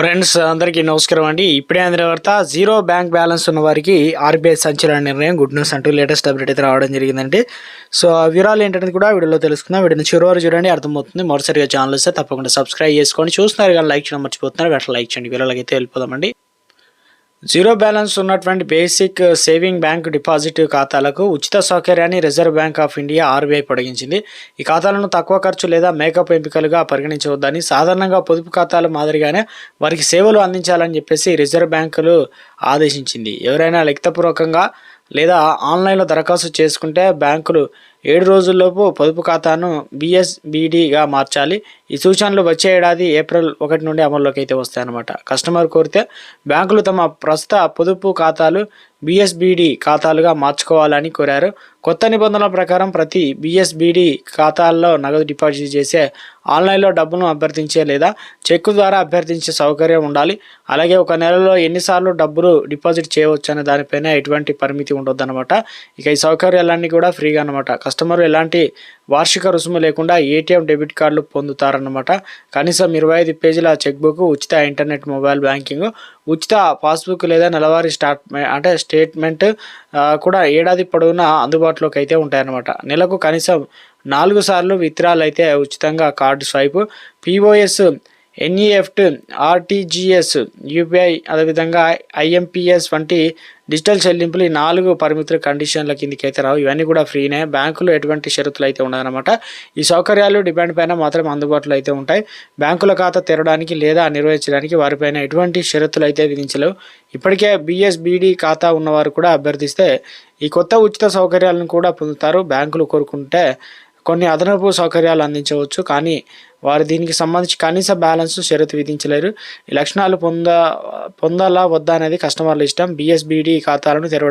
Friends అందరికీ నమస్కారం అండి. ఇప్పుడే అందిన వార్త జీరో బ్యాంక్ బ్యాలెన్స్ ఉన్న వారికి ఆర్బీఐ సంచలన నిర్ణయం గుడ్ న్యూస్ అంటూ లేటెస్ట్ అప్డేట్ అయితే రావడం జరిగిందండి. సో ఆ వివరాలు ఏంటనేది కూడా వీడియోలో తెలుసుకుందాం. వీడియోని చివరి చూడండి. అర్థమవుతుంది. మరోసారిగా ఛానల్ వస్తే తప్పకుండా సబ్స్క్రైబ్ చేసుకోండి. చూస్తున్నారు కానీ లైక్ చేయడం మర్చిపోతున్నారు. వెంటనే లైక్ చేయండి. వీడియోలకి అయితే వెళ్ళిపోదామండి. జీరో బ్యాలెన్స్ ఉన్నటువంటి బేసిక్ సేవింగ్ బ్యాంక్ డిపాజిట్ ఖాతాలకు ఉచిత సౌకర్యాన్ని Reserve Bank of India RBI పొడిగించింది. ఈ ఖాతాలను తక్కువ ఖర్చు లేదా మేకప్ ఎంపికలుగా పరిగణించవద్దని సాధారణంగా పొదుపు ఖాతాల మాదిరిగానే వారికి సేవలు అందించాలని చెప్పేసి రిజర్వ్ బ్యాంకులు ఆదేశించింది. ఎవరైనా లిఖితపూర్వకంగా లేదా ఆన్లైన్లో దరఖాస్తు చేసుకుంటే బ్యాంకులు ఏడు రోజుల్లోపు పొదుపు ఖాతాను బిఎస్బిడిగా మార్చాలి. ఈ సూచనలు వచ్చే ఏడాది ఏప్రిల్ ఒకటి నుండి అమల్లోకి అయితే వస్తాయన్నమాట. కస్టమర్ కోరితే బ్యాంకులు తమ ప్రస్తుత పొదుపు ఖాతాలు బిఎస్బిడి ఖాతాలుగా మార్చుకోవాలని కోరారు. కొత్త నిబంధనల ప్రకారం ప్రతి బిఎస్బిడి ఖాతాల్లో నగదు డిపాజిట్ చేసే ఆన్లైన్లో డబ్బును అభ్యర్థించే లేదా చెక్కు ద్వారా అభ్యర్థించే సౌకర్యం ఉండాలి. అలాగే ఒక నెలలో ఎన్నిసార్లు డబ్బులు డిపాజిట్ చేయవచ్చు అనే దానిపైన ఎటువంటి పరిమితి ఉండొద్దన్నమాట. ఇక ఈ సౌకర్యాలన్నీ కూడా ఫ్రీగా అనమాట కస్టమర్ ఎలాంటి వార్షిక రుసుము లేకుండా ఏటీఎం డెబిట్ కార్డులు పొందుతారన్నమాట. కనీసం ఇరవై ఐదు పేజీల చెక్బుక్ ఉచిత ఇంటర్నెట్ మొబైల్ బ్యాంకింగ్ ఉచిత పాస్బుక్ లేదా నెలవారీ స్టాట్ అంటే స్టేట్మెంట్ కూడా ఏడాది పొడవునా అందుబాటులోకి అయితే ఉంటాయన్నమాట. నెలకు కనీసం నాలుగు సార్లు విత్రాలు అయితే ఉచితంగా card swipe. POS NEFT RTGS UPI అదేవిధంగా ఐఎంపిఎస్ వంటి డిజిటల్ చెల్లింపులు ఈ నాలుగు పరిమితుల కండిషన్ల కిందకి అయితే రావు. ఇవన్నీ కూడా ఫ్రీనే. బ్యాంకులు ఎటువంటి షరతులు అయితే ఉండదన్నమాట. ఈ సౌకర్యాలు డిపెండ్ పైన మాత్రం అందుబాటులో అయితే ఉంటాయి. బ్యాంకుల ఖాతా తెరవడానికి లేదా నిర్వహించడానికి వారిపైన ఎటువంటి షరతులు అయితే విధించలేవు. ఇప్పటికే బిఎస్బిడి ఖాతా ఉన్నవారు కూడా అభ్యర్థిస్తే ఈ కొత్త ఉచిత సౌకర్యాలను కూడా పొందుతారు. బ్యాంకులు కోరుకుంటే కొన్ని అదనపు సౌకర్యాలు అందించవచ్చు. కానీ వారు దీనికి సంబంధించి కనీస బ్యాలెన్స్ షరతు విధించలేరు. ఈ లక్షణాలు పొంద పొందాలా వద్దా అనేది కస్టమర్ల ఇష్టం. బిఎస్బిడి ఖాతాలను తెరవడం